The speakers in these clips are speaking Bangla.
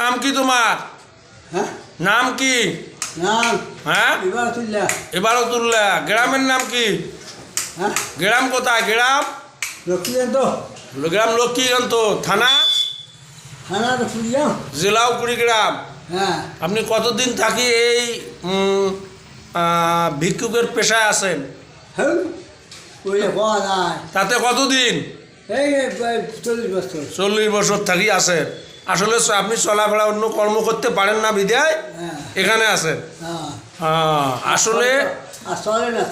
নাম কি তোমার? হ্যাঁ? নাম কি? নাম? হ্যাঁ? ইবারতুল্লাহ। গ্রামের নাম কি? হ্যাঁ? গ্রাম কোথায়? গ্রাম? লক্ষ্মীকান্ত। গ্রাম লক্ষ্মীকান্ত। থানা? থানা জেলাও কুড়িগ্রাম। হ্যাঁ। আপনি কতদিন থাকি এই ভিক্ষুকের পেশায় আছেন? হ্যাঁ? তাতে কতদিন? এই এই চল্লিশ বছর। চল্লিশ বছর থাকি আছেন। আসলে আপনি চলাফেরা অন্য কর্ম করতে পারেন না বিদায়? হ্যাঁ। এখানে আছেন হ্যাঁ। আসলে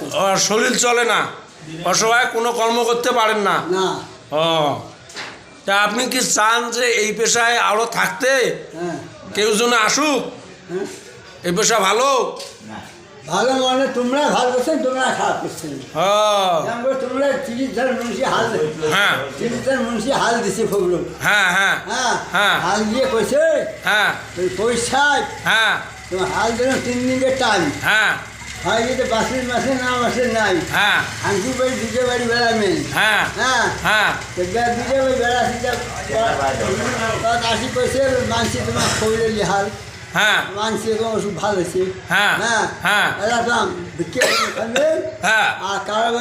তো। আহ, শরীর চলে না। অসহায় কোনো কর্ম করতে পারেন না। ও তা আপনি কি চান যে এই পেশায় আরও থাকতে? হ্যাঁ। কেউ যেন আসুক? হ্যাঁ। এই পেশা ভালো? ভালো মানে তোমরা ভালো করছেন তোমরা খারাপ করছেন হ্যাঁ তোমরা তিরিশ জন মুন্সি হাল হ্যাঁ তিরিশ জন মুন্সি হাল দিছে ফগলো হ্যাঁ হ্যাঁ হ্যাঁ হ্যাঁ। হাল দিয়ে কইছে হ্যাঁ পয়সায় হ্যাঁ তোমার হাল দিল তিন দিনের টাইম হ্যাঁ হয় যদি বাসের মাসে না মাসে নাই হ্যাঁ আঙ্কি বাড়ি দুটো বাড়ি বেড়াবেন হ্যাঁ হ্যাঁ হ্যাঁ তো বেড়া দুটো বাড়ি বেড়া আসি আসি কইছে মানসি তোমার খবরে লিহাল হ্যাঁ। ওষুধ ভালো হ্যাঁ, হ্যাঁ। হ্যাঁ। হ্যাঁ। আর কারও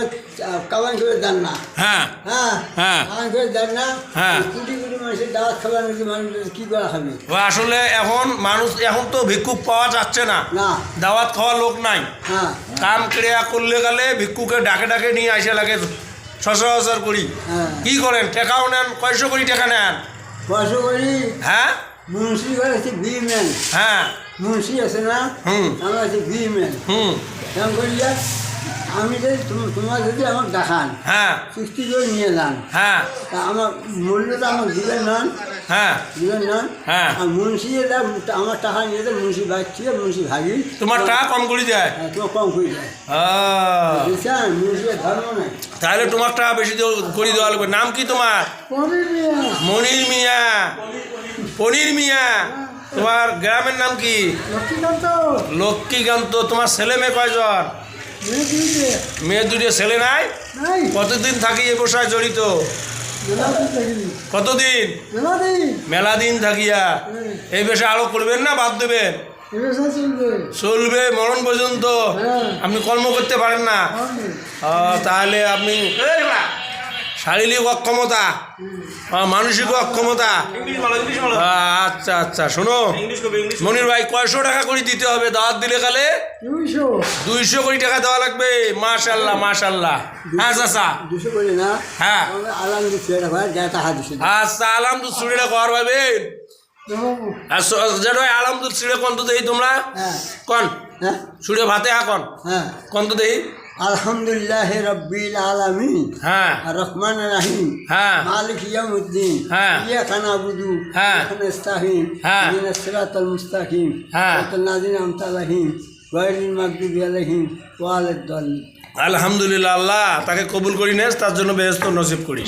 কামান করে দেন না। হ্যাঁ। হ্যাঁ হ্যাঁ। করে দেন না। হ্যাঁ। কুটি কুটি মানুষের দাওয়াত খাবার মানুষ কি করে খাবে আসলে এখন মানুষ এখন তো ভিক্ষুক পাওয়া যাচ্ছে না। না। দাওয়াত খাওয়া লোক নাই। হ্যাঁ। কাম ক্রিয়া করলে গেলে ভিক্ষুকে ডাকে ডাকে নিয়ে আসে লাগে সচরাচর করি। হ্যাঁ। কি করেন? টাকাও নেন কয়শো কোটি টাকা নেন। পয়সা করি হ্যাঁ? মুন্সি আছে বি ম্যান হ্যাঁ। মুন্সি আছে না? হুম। আমার আছে বি ম্যান হুম। এরকম করিয়া? আমি যদি তোম- তোমার যদি আমাকে দেখান হ্যাঁ। চুক্তি করে নিয়ে যান হ্যাঁ। তা আমার মূল্যটা আমার দিবেন নন? হ্যাঁ। দিবেন নন? হ্যাঁ। আর মুন্সি যেটা আমার টাকা নিয়ে যেতে মুন্সি বাচ্চি মুন্সি ভাগি তোমার টাকা কম করে দেয়? হ্যাঁ, তোমার কম করে আহ, বুঝছেন? মুন্সির ধর্ম নাই। তাহলে তোমার টাকা বেশি দেও- করে দেওয়া লাগবে। নাম কি তোমার? মনির মিয়া। পনির মিয়া। তোমার গ্রামের নাম কি? লক্ষ্মীকান্ত। লক্ষ্মীকান্ত। তোমার ছেলে মেয়ে কয়জন? মেয়ে দুটো ছেলে নাই? কতদিন থাকি এ বসায় জড়িত? কতদিন? মেলা দিন থাকিয়া। এই বেশে আরও করবেন না বাদ দেবেন? চলবে। মরণ পর্যন্ত। হ্যাঁ। আপনি কর্ম করতে পারেন না। তাহলে আপনি শারীরিক অক্ষমতা। মানসিক অক্ষমতা। আচ্ছা আচ্ছা শোনো। মনির ভাই কয়শো টাকা করে দিতে হবে দাওয়াত দিলে কালে? দুইশো। কোটি টাকা দেওয়া লাগবে। মাশাল্লাহ মাশাল্লাহ হ্যাঁ চাচা। না? হ্যাঁ। আচ্ছা আলামদুল সিঁড়িটা কর আর যেটা আলামদুল সিঁড়ে কন তো দেখি তোমরা? হ্যাঁ। কন? হ্যাঁ। সিঁড়ে ভাতে হা কন? হ্যাঁ। কন তো দেখি আলহামদুলিল্লাহ রব্বিল আলমিন। হ্যাঁ। রহমান রাহিম হ্যাঁ। মালিক ইয়ামুদ্দিন হ্যাঁ। ইয়া খানা বুদু হ্যাঁ। হ্যাঁ। সিরাতাল মুস্তাকিম। হ্যাঁ। সিরাতাল লাযিনা আন'আমতা আলাইহিম গায়রিল মাগদুবি আলাইহিম ওয়া আলহামদুলিল্লাহ আল্লাহ তাকে কবুল করি নেস তার জন্য বেহস্ত নসিব করিস।